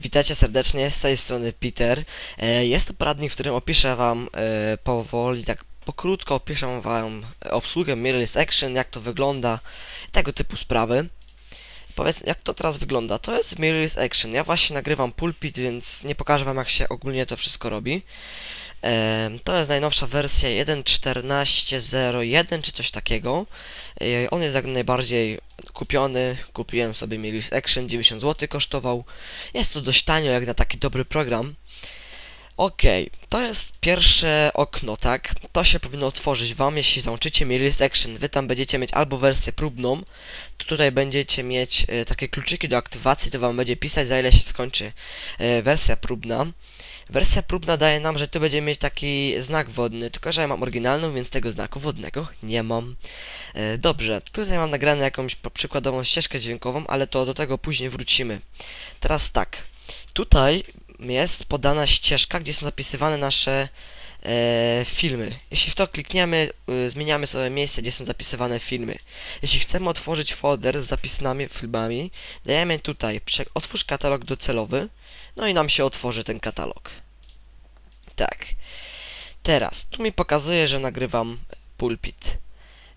Witajcie serdecznie, z tej strony Peter. E, Jest to poradnik, w którym opiszę wam e, powoli, tak pokrótko opiszę wam obsługę Mirrorless Action, jak to wygląda, tego typu sprawy. Powiedz, jak to teraz wygląda? To jest Mirrorless Action. Ja właśnie nagrywam pulpit, więc nie pokażę wam, jak się ogólnie to wszystko robi. To jest najnowsza wersja 1.14.01 czy coś takiego. On jest jak najbardziej kupiony. Kupiłem sobie Mirrorless Action, 90 zł kosztował. Jest to dość tanio jak na taki dobry program. Okej, to jest pierwsze okno, tak? To się powinno otworzyć wam, jeśli załączycie Mirrorless Action. Wy tam będziecie mieć albo wersję próbną, to tutaj będziecie mieć e, takie kluczyki do aktywacji, to wam będzie pisać za ile się skończy e, wersja próbna. Wersja próbna daje nam, że tu będziemy mieć taki znak wodny, tylko że ja mam oryginalną, więc tego znaku wodnego nie mam. E, dobrze, tutaj mam nagrane jakąś przykładową ścieżkę dźwiękową, ale to do tego później wrócimy. Teraz tak, tutaj jest podana ścieżka, gdzie są zapisywane nasze filmy. Jeśli w to klikniemy, y, zmieniamy sobie miejsce, gdzie są zapisywane filmy. Jeśli chcemy otworzyć folder z zapisanymi filmami, dajemy tutaj otwórz katalog docelowy, no i nam się otworzy ten katalog. Tak. Teraz, tu mi pokazuje, że nagrywam pulpit.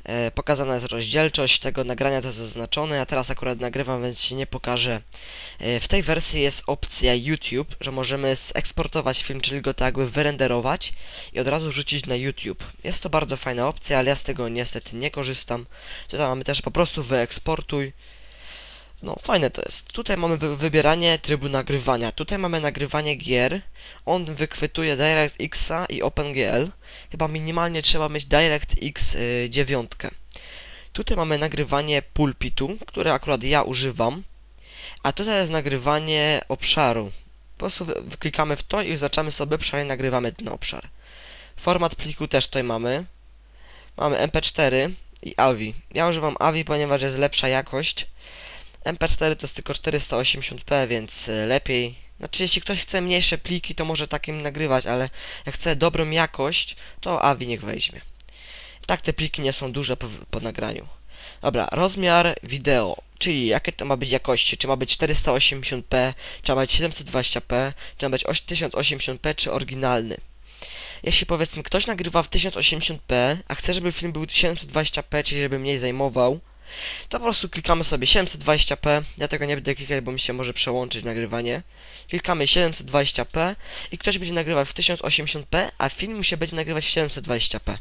E, pokazana jest rozdzielczość tego nagrania, to jest zaznaczone. Ja teraz akurat nagrywam, więc się nie pokażę. E, w tej wersji jest opcja YouTube, że możemy zeksportować film, czyli go tak jakby wyrenderować i od razu rzucić na YouTube. Jest to bardzo fajna opcja, ale ja z tego niestety nie korzystam. Tutaj mamy też po prostu wyeksportuj. No, fajne to jest. Tutaj mamy wy- wybieranie trybu nagrywania. Tutaj mamy nagrywanie gier. On wychwytuje DirectX i OpenGL. Chyba minimalnie trzeba mieć DirectX y, 9. Tutaj mamy nagrywanie pulpitu, które akurat ja używam. A tutaj jest nagrywanie obszaru. Po prostu wyklikamy w to i zaczynamy sobie przynajmniej nagrywamy ten obszar. Format pliku też tutaj mamy. Mamy MP4 i AVI. Ja używam AVI, ponieważ jest lepsza jakość. MP4 to jest tylko 480p, więc y, lepiej. Znaczy, jeśli ktoś chce mniejsze pliki, to może takim nagrywać, ale jak chce dobrą jakość, to AVI niech weźmie. Tak te pliki nie są duże po, po nagraniu. Dobra, rozmiar wideo, czyli jakie to ma być jakości, czy ma być 480p, czy ma być 720p, czy ma być oś- 1080p, czy oryginalny. Jeśli powiedzmy ktoś nagrywa w 1080p, a chce, żeby film był 720p, czyli żeby mniej zajmował, to po prostu klikamy sobie 720p, ja tego nie będę klikać, bo mi się może przełączyć nagrywanie. Klikamy 720p i ktoś będzie nagrywał w 1080p, a film się będzie nagrywać w 720p.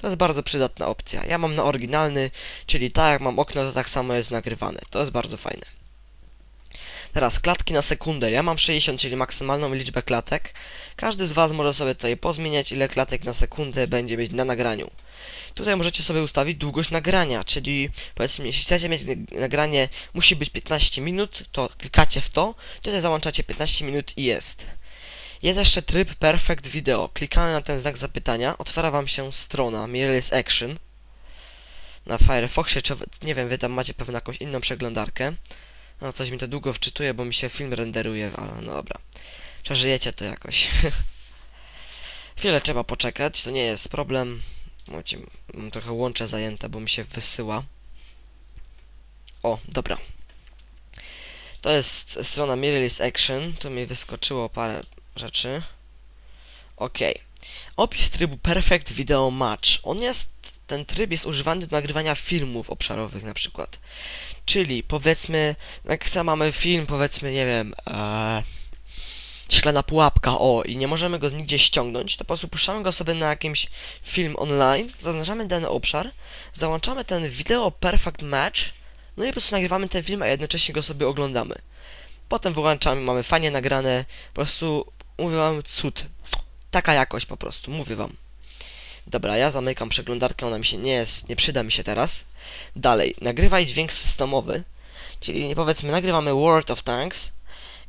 To jest bardzo przydatna opcja. Ja mam na oryginalny, czyli tak jak mam okno, to tak samo jest nagrywane. To jest bardzo fajne. Teraz klatki na sekundę. Ja mam 60, czyli maksymalną liczbę klatek. Każdy z Was może sobie tutaj pozmieniać, ile klatek na sekundę będzie mieć na nagraniu. Tutaj możecie sobie ustawić długość nagrania, czyli powiedzmy, jeśli chcecie mieć nag- nagranie, musi być 15 minut, to klikacie w to, tutaj załączacie 15 minut i jest. Jest jeszcze tryb Perfect Video. Klikamy na ten znak zapytania, otwiera Wam się strona Mirrorless Action na Firefoxie, czy nie wiem, Wy tam macie pewnie jakąś inną przeglądarkę. No, coś mi to długo wczytuje, bo mi się film renderuje, ale no dobra. Przeżyjecie to jakoś. Chwilę trzeba poczekać, to nie jest problem. Możecie, mam trochę łącze zajęte, bo mi się wysyła. O, dobra. To jest strona Mirrorless Action. Tu mi wyskoczyło parę rzeczy. Ok. Opis trybu Perfect Video Match. On jest, ten tryb jest używany do nagrywania filmów obszarowych na przykład. Czyli powiedzmy, jak mamy film, powiedzmy, nie wiem, eee, szklana pułapka, o, i nie możemy go nigdzie ściągnąć, to po prostu puszczamy go sobie na jakimś film online, zaznaczamy dany obszar, załączamy ten video perfect match, no i po prostu nagrywamy ten film, a jednocześnie go sobie oglądamy. Potem wyłączamy, mamy fajnie nagrane, po prostu mówię wam cud. Taka jakość po prostu, mówię wam. Dobra, ja zamykam przeglądarkę, ona mi się nie jest, nie przyda mi się teraz. Dalej, nagrywaj dźwięk systemowy, czyli powiedzmy nagrywamy World of Tanks,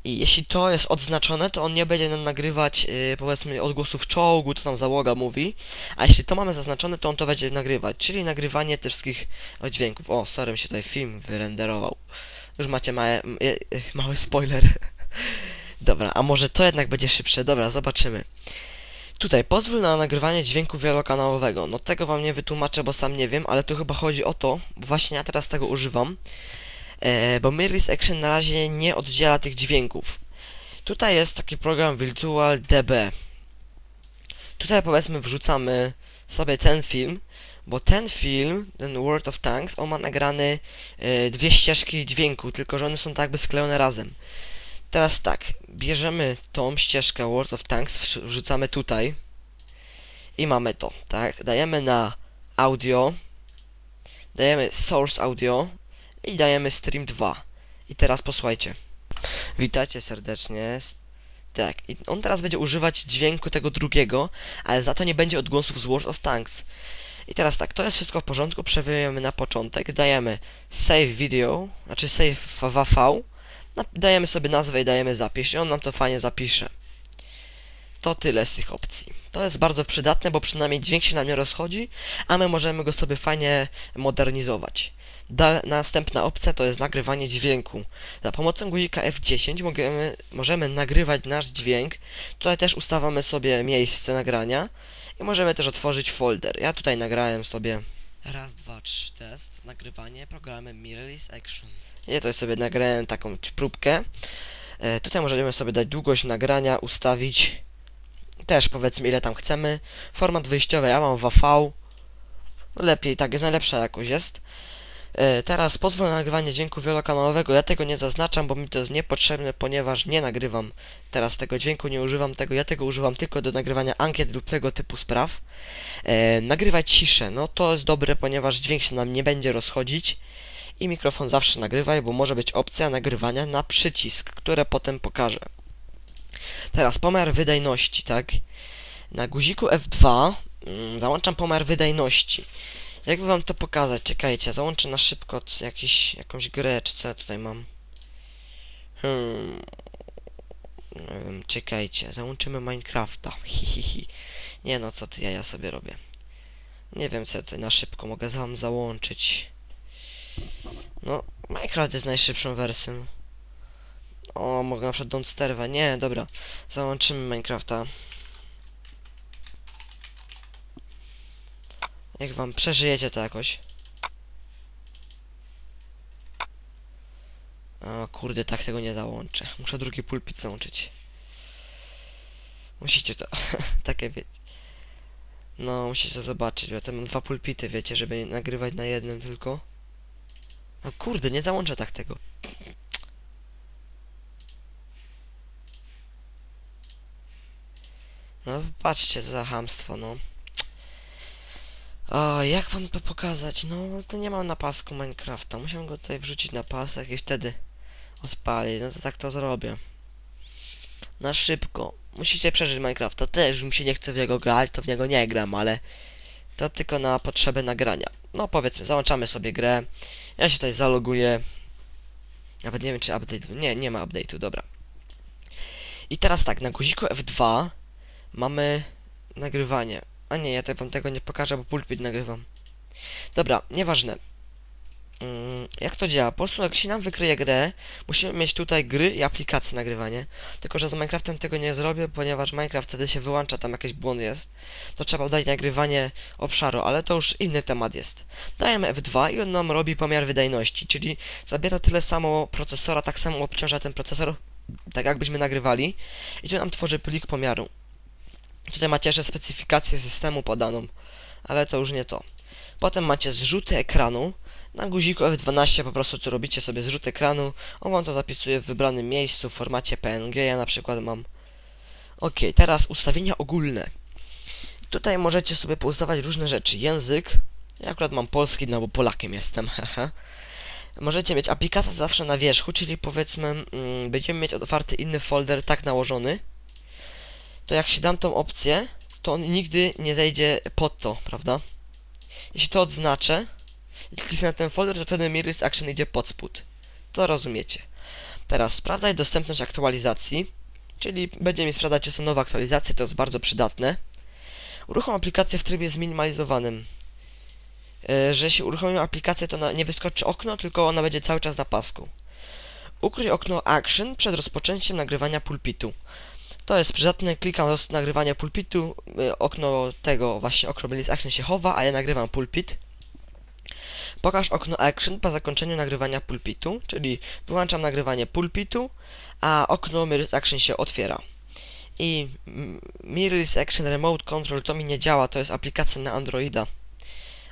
i jeśli to jest odznaczone, to on nie będzie nam nagrywać, yy, powiedzmy, odgłosów czołgu, to tam załoga mówi. A jeśli to mamy zaznaczone, to on to będzie nagrywać, czyli nagrywanie tych wszystkich dźwięków. O, sorry, mi się tutaj film wyrenderował. Już macie małe, e, mały spoiler. Dobra, a może to jednak będzie szybsze? Dobra, zobaczymy. Tutaj, pozwól na nagrywanie dźwięku wielokanałowego. No tego wam nie wytłumaczę, bo sam nie wiem, ale tu chyba chodzi o to, bo właśnie ja teraz tego używam, bo Mirrorless Action na razie nie oddziela tych dźwięków. Tutaj jest taki program Virtual DB. Tutaj powiedzmy wrzucamy sobie ten film, bo ten film, ten World of Tanks, on ma nagrany e, dwie ścieżki dźwięku, tylko że one są tak jakby sklejone razem. Teraz tak, bierzemy tą ścieżkę World of Tanks, wrzu- wrzucamy tutaj i mamy to, tak? Dajemy na audio, dajemy source audio i dajemy stream 2. I teraz posłuchajcie. Witajcie serdecznie. Tak, i on teraz będzie używać dźwięku tego drugiego, ale za to nie będzie odgłosów z World of Tanks. I teraz tak, to jest wszystko w porządku, przewijamy na początek, dajemy save video, znaczy save WV, dajemy sobie nazwę i dajemy zapisz i on nam to fajnie zapisze. To tyle z tych opcji. To jest bardzo przydatne, bo przynajmniej dźwięk się nam nie rozchodzi, a my możemy go sobie fajnie modernizować. Da, następna opcja to jest nagrywanie dźwięku. Za pomocą guzika F10 możemy, możemy nagrywać nasz dźwięk. Tutaj też ustawiamy sobie miejsce nagrania i możemy też otworzyć folder. Ja tutaj nagrałem sobie raz, dwa, trzy test, nagrywanie programem Mirrorless Action. Ja tutaj sobie nagrałem taką próbkę. E, tutaj możemy sobie dać długość nagrania, ustawić też powiedzmy ile tam chcemy. Format wyjściowy ja mam WV. Lepiej, tak jest najlepsza jakość jest. E, Teraz pozwól na nagrywanie dźwięku wielokanałowego. Ja tego nie zaznaczam, bo mi to jest niepotrzebne, ponieważ nie nagrywam teraz tego dźwięku, nie używam tego. Ja tego używam tylko do nagrywania ankiet lub tego typu spraw. E, nagrywać ciszę, no to jest dobre, ponieważ dźwięk się nam nie będzie rozchodzić. I mikrofon zawsze nagrywaj, bo może być opcja nagrywania na przycisk, które potem pokażę. Teraz pomiar wydajności, tak? Na guziku F2 mm, załączam pomiar wydajności. Jakby wam to pokazać? Czekajcie, załączę na szybko jakiś, jakąś grę, czy co ja tutaj mam. Hmm. Nie wiem, czekajcie, załączymy Minecrafta. Hihihi. Nie no, co ty ja, ja sobie robię. Nie wiem, co ja tutaj na szybko mogę wam załączyć. No, Minecraft jest najszybszą wersją. O, mogę na przykład Don't Starve. Nie, dobra. Załączymy Minecrafta. Jak wam przeżyjecie to jakoś. O kurde, tak tego nie załączę. Muszę drugi pulpit załączyć. Musicie to, takie wiecie. No, musicie zobaczyć, bo ja tam mam dwa pulpity, wiecie, żeby nagrywać na jednym tylko. O kurde, nie załączę tak tego. No, patrzcie za hamstwo, no. O, jak wam to pokazać? No, to nie mam na pasku Minecrafta. Musiałem go tutaj wrzucić na pasek i wtedy odpalić. No to tak to zrobię. Na szybko. Musicie przeżyć Minecrafta. Też mi się nie chce w niego grać, to w niego nie gram, ale to tylko na potrzeby nagrania. No powiedzmy, załączamy sobie grę. Ja się tutaj zaloguję. Nawet nie wiem czy update. Nie, nie ma update'u, dobra. I teraz tak, na guziku F2 mamy nagrywanie. A nie, ja te, wam tego nie pokażę, bo pulpit nagrywam. Dobra, nieważne. Mm, jak to działa? Po prostu jak się nam wykryje grę, musimy mieć tutaj gry i aplikacje nagrywanie. Tylko, że z Minecraftem tego nie zrobię, ponieważ Minecraft wtedy się wyłącza, tam jakiś błąd jest. To trzeba dać nagrywanie obszaru, ale to już inny temat jest. Dajemy F2 i on nam robi pomiar wydajności, czyli zabiera tyle samo procesora, tak samo obciąża ten procesor, tak jakbyśmy nagrywali. I tu nam tworzy plik pomiaru. Tutaj macie jeszcze specyfikację systemu podaną, ale to już nie to. Potem macie zrzuty ekranu. Na guziku F12 po prostu tu robicie sobie zrzut ekranu. On wam to zapisuje w wybranym miejscu w formacie PNG. Ja na przykład mam. Ok, teraz ustawienia ogólne. Tutaj możecie sobie poustawać różne rzeczy. Język. Ja akurat mam polski, no bo Polakiem jestem. Możecie mieć aplikację zawsze na wierzchu, czyli powiedzmy mm, będziemy mieć otwarty inny folder tak nałożony to jak się dam tą opcję, to on nigdy nie zejdzie pod to, prawda? Jeśli to odznaczę i kliknę na ten folder, to wtedy Mirrorless Action idzie pod spód. To rozumiecie. Teraz sprawdzaj dostępność aktualizacji, czyli będzie mi sprawdzać, czy są nowe aktualizacje, to jest bardzo przydatne. Uruchom aplikację w trybie zminimalizowanym. E, że jeśli uruchomimy aplikację, to nie wyskoczy okno, tylko ona będzie cały czas na pasku. Ukryj okno Action przed rozpoczęciem nagrywania pulpitu. To jest przydatne, klikam roz nagrywania pulpitu, y, okno tego właśnie okno Release Action się chowa, a ja nagrywam pulpit. Pokaż okno Action po zakończeniu nagrywania pulpitu, czyli wyłączam nagrywanie pulpitu, a okno Mirrorless Action się otwiera. I Mirrorless Action Remote Control to mi nie działa, to jest aplikacja na Androida.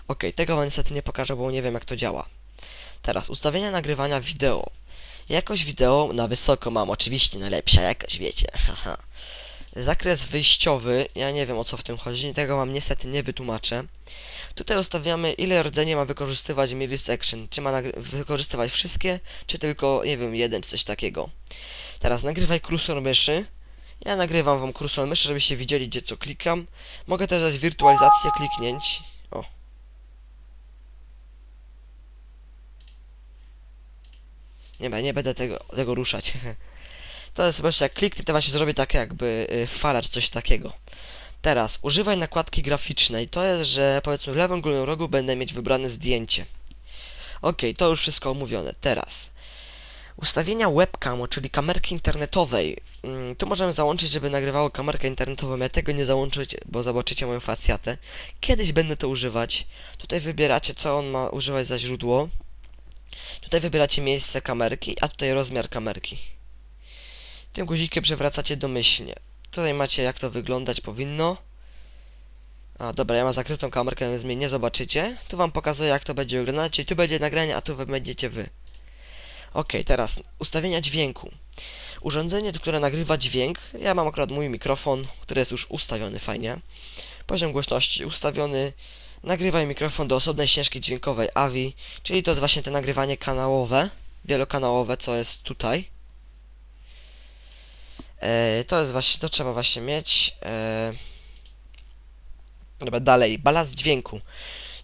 Ok, tego wam niestety nie pokażę, bo nie wiem jak to działa. Teraz ustawienia nagrywania wideo. Jakość wideo na wysoko mam, oczywiście najlepsza jakość, wiecie, haha. Zakres wyjściowy, ja nie wiem o co w tym chodzi, tego wam niestety nie wytłumaczę. Tutaj ustawiamy ile rdzeni ma wykorzystywać Mirrorless Action, czy ma wykorzystywać wszystkie, czy tylko, nie wiem, jeden, czy coś takiego. Teraz nagrywaj kursor myszy. Ja nagrywam wam kursor myszy, żebyście widzieli gdzie co klikam. Mogę też dać wirtualizację kliknięć. O. Nie, nie będę tego, tego ruszać. To jest właśnie jak kliknę, to właśnie zrobię tak jakby y, falacz, coś takiego. Teraz, używaj nakładki graficznej. To jest, że powiedzmy w lewym górnym rogu będę mieć wybrane zdjęcie. Ok, to już wszystko omówione. Teraz, ustawienia webcamu, czyli kamerki internetowej. Mm, tu możemy załączyć, żeby nagrywało kamerkę internetową. Ja tego nie załączyć, bo zobaczycie moją facjatę. Kiedyś będę to używać. Tutaj wybieracie, co on ma używać za źródło. Tutaj wybieracie miejsce kamerki, a tutaj rozmiar kamerki. Tym guzikiem przewracacie domyślnie. Tutaj macie jak to wyglądać powinno. A dobra, ja mam zakrytą kamerkę, więc mnie nie zobaczycie. Tu wam pokazuję jak to będzie wyglądać, czyli tu będzie nagranie, a tu wy będziecie wy. Ok, teraz ustawienia dźwięku. Urządzenie, które nagrywa dźwięk. Ja mam akurat mój mikrofon, który jest już ustawiony fajnie. Poziom głośności ustawiony. Nagrywaj mikrofon do osobnej ścieżki dźwiękowej AVI, czyli to jest właśnie to nagrywanie kanałowe, wielokanałowe, co jest tutaj. E, to jest właśnie, to trzeba właśnie mieć. E, dobra, dalej, balans dźwięku.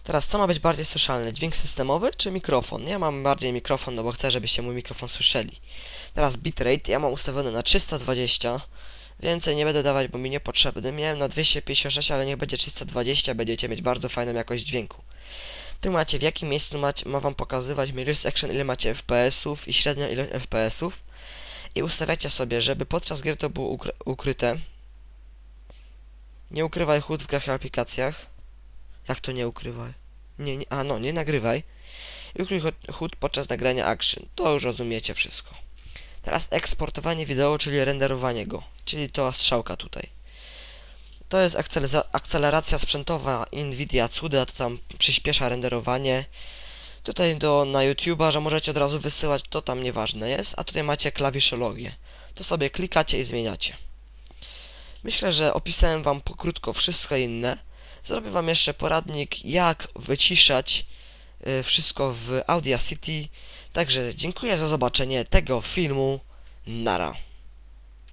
Teraz, co ma być bardziej słyszalne? Dźwięk systemowy czy mikrofon? Ja mam bardziej mikrofon, no bo chcę, żebyście mój mikrofon słyszeli. Teraz bitrate, ja mam ustawiony na 320. Więcej nie będę dawać, bo mi niepotrzebny. Miałem na 256, ale niech będzie 320, będziecie mieć bardzo fajną jakość dźwięku. Tu macie, w jakim miejscu macie, ma wam pokazywać Mirrorless Action, ile macie FPS-ów i średnio ile FPS-ów. I ustawiacie sobie, żeby podczas gry to było ukry ukryte. Nie ukrywaj HUD w grach i aplikacjach. Jak to nie ukrywaj? Nie, nie, a no, nie nagrywaj. I ukryj hu- HUD podczas nagrania action. To już rozumiecie wszystko. Teraz eksportowanie wideo, czyli renderowanie go. Czyli to strzałka tutaj. To jest akceleracja sprzętowa Nvidia Cuda, to tam przyspiesza renderowanie. Tutaj do, na YouTube'a, że możecie od razu wysyłać, to tam nieważne jest. A tutaj macie klawiszologię. To sobie klikacie i zmieniacie. Myślę, że opisałem wam pokrótko wszystko inne. Zrobię wam jeszcze poradnik, jak wyciszać y, wszystko w Audacity. Także dziękuję za zobaczenie tego filmu. Nara.